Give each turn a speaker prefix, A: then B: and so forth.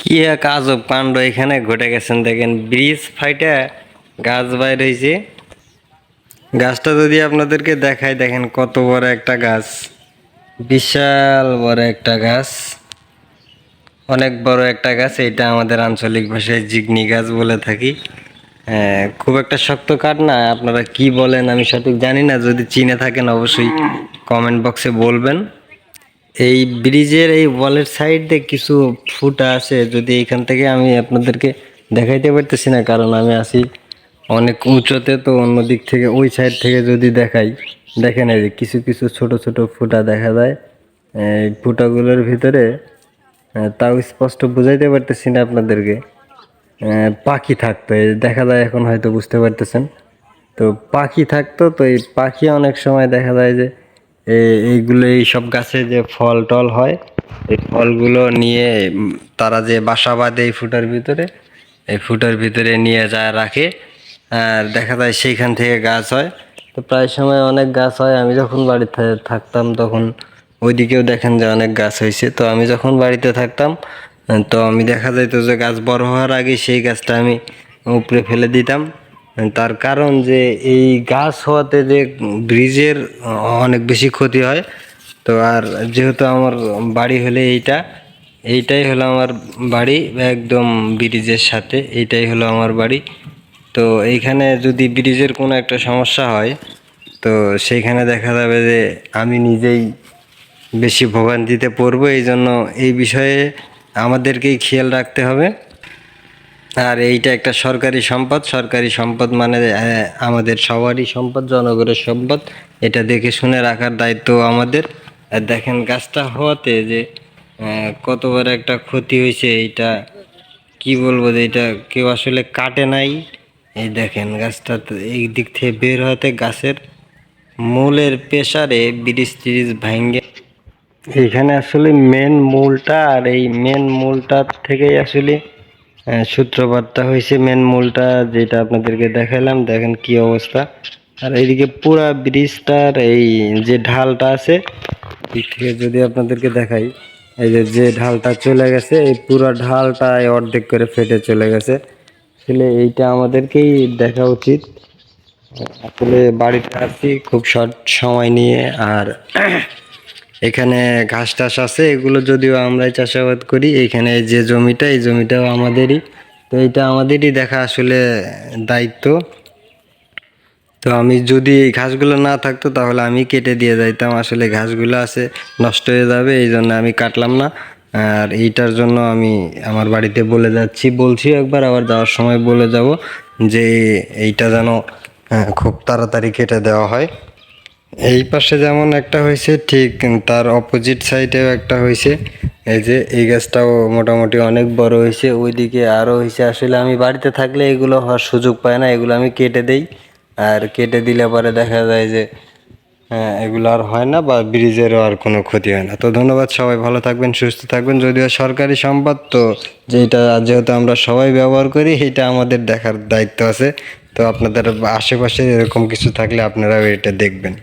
A: কি এক আজব কাণ্ড এখানে ঘটে গেছেন দেখেন ব্রিজ ফাইটা গাছ বাইর হয়েছে গাছটা যদি আপনাদেরকে দেখাই দেখেন কত বড় একটা গাছ। বিশাল বড় একটা গাছ। অনেক বড় একটা গাছ এটা আমাদের আঞ্চলিক ভাষায় জিগনি গাছ বলে থাকি। হ্যাঁ, খুব একটা শক্ত কাঠ না আপনারা কি বলেন আমি সঠিক জানি না যদি চিনে থাকেন অবশ্যই কমেন্ট বক্সে বলবেন। এই ব্রিজের এই ওয়ালের সাইডে কিছু ফুটা আছে, যদি এখান থেকে আমি আপনাদেরকে দেখাইতে পারতেছি না, কারণ আমি আসি অনেক উঁচুতে, তো অন্য দিক থেকে, ওই সাইড থেকে যদি দেখাই, দেখেন এই যে কিছু কিছু ছোট ছোট ফুটা দেখা যায়। এই ফুটাগুলোর ভিতরে তাও স্পষ্ট বুঝাইতে পারতেছি না আপনাদেরকে। পাখি থাকতো দেখা যায় এখন হয়তো বুঝতে পারতেছেন। তো পাখি থাকতো, তো এই পাখি অনেক সময় দেখা যায় যে এইগুলো, এই সব গাছে যে ফল টল হয়, এই ফলগুলো নিয়ে তারা যে বাসা বাঁধে এই ফুটার ভিতরে, এই ফুটার ভিতরে নিয়ে যায় রাখে, আর দেখা যায় সেইখান থেকে গাছ হয়। তো প্রায় সময় অনেক গাছ হয়, আমি যখন বাড়িতে থাকতাম তখন ওইদিকেও দেখেন যে অনেক গাছ হয়েছে। তো আমি যখন বাড়িতে থাকতাম, তো আমি দেখা যাইতো যে গাছ বড় হওয়ার আগে সেই গাছটা আমি উপরে ফেলে দিতাম। তার কারণ যে এই গাছ হওয়াতে যে ব্রিজের অনেক বেশি ক্ষতি হয়। তো আর যেহেতু আমার বাড়ি হলে এইটা, এইটাই হলো আমার বাড়ি, একদম ব্রিজের সাথে, এইটাই হলো আমার বাড়ি। তো এইখানে যদি ব্রিজের কোনো একটা সমস্যা হয়, তো সেইখানে দেখা যাবে যে আমি নিজেই বেশি ভোগান্তিতে পড়ব। এই জন্য এই বিষয়ে আমাদেরকেই খেয়াল রাখতে হবে। আর এইটা একটা সরকারি সম্পদ। সরকারি সম্পদ মানে আমাদের সবারই সম্পদ, জনগণের সম্পদ। এটা দেখে শুনে রাখার দায়িত্ব আমাদের। আর দেখেন গাছটা হওয়াতে যে কতবার একটা ক্ষতি হয়েছে, এইটা কি বলব যে, এটা কেউ আসলে কাটে নাই। এই দেখেন গাছটা এই দিক থেকে বের হতে গাছের মূলের পেশারে ব্রিজ টিরিজ ভাঙ্গে। এখানে আসলে মেন মূলটা আর এই মেন মূলটার থেকেই আসলে সূত্রপাতটা হয়েছে মেন মূলটা যেটা আপনাদেরকে দেখালাম দেখেন কি অবস্থা। আর এইদিকে পুরা ব্রিজটার এই যে ঢালটা আছে দিক থেকে যদি আপনাদেরকে দেখাই, এই যে যে ঢালটা চলে গেছে, এই পুরো ঢালটা অর্ধেক করে ফেটে চলে গেছে। আসলে এইটা আমাদেরকেই দেখা উচিত। আসলে বাড়িতে আছি, খুব শর্ট সময় নিয়ে, আর এখানে ঘাস টাস আছে, এগুলো যদিও আমরাই চাষাবাদ করি, এখানে যে জমিটা, এই জমিটাও আমাদেরই। তো এটা আমাদেরই দেখা আসলে দায়িত্ব। তো আমি যদি এই ঘাসগুলো না থাকতো, তাহলে আমি কেটে দিয়ে যাইতাম। আসলে ঘাসগুলো আছে, নষ্ট হয়ে যাবে, এই জন্য আমি কাটলাম না। আর এইটার জন্য আমি আমার বাড়িতে বলে যাচ্ছি, বলছি একবার, আবার যাওয়ার সময় বলে যাব যে এইটা যেন খুব তাড়াতাড়ি কেটে দেওয়া হয়। এই পাশে যেমন একটা হয়েছে ঠিক তার অপোজিট সাইডেও একটা হয়েছে। এই যে এই গাছটাও মোটামুটি অনেক বড় হয়েছে ওইদিকে আরও হয়েছে। আসলে আমি বাড়িতে থাকলে এগুলো হওয়ার সুযোগ পাই না এগুলো আমি কেটে দেই। আর কেটে দিলে পরে দেখা যায় যে হ্যাঁ, এগুলো আর হয় না বা ব্রিজেরও আর কোনো ক্ষতি হয় না। তো ধন্যবাদ সবাই ভালো থাকবেন সুস্থ থাকবেন। যদিও সরকারি সম্পদ তো যেটা যেহেতু আমরা সবাই ব্যবহার করি এটা আমাদের দেখার দায়িত্ব আছে। তো আপনাদের আশেপাশে এরকম কিছু থাকলে আপনারাও এটা দেখবেন।